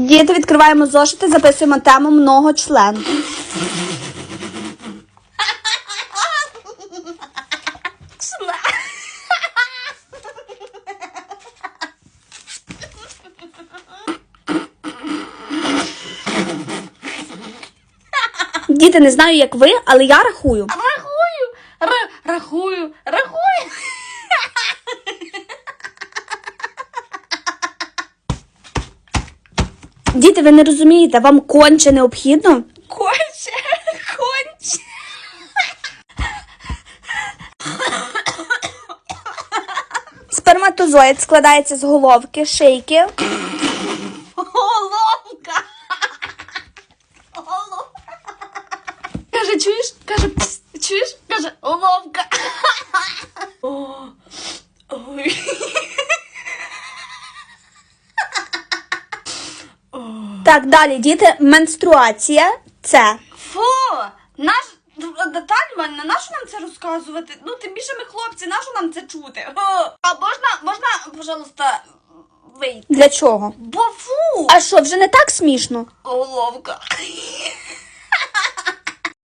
Діти, відкриваємо зошити, записуємо тему многочлен. Діти, не знаю, як ви, але я. Рахую, рахую, рахую. Діти, ви не розумієте, вам конче необхідно. Конче, конче. Сперматозоїд складається з головки, шийки, Головка. Головка. Каже, чуєш? Каже, пс, чуєш? Каже, головка. Ой. Так, далі, діти, менструація це Фу, наш деталь на нащо нам це розказувати? Ну, тим більше ми хлопці, нащо нам це чути? А можна, можна, пожалуйста, вийти? для чого? Бо фу, А що, вже не так смішно? головка.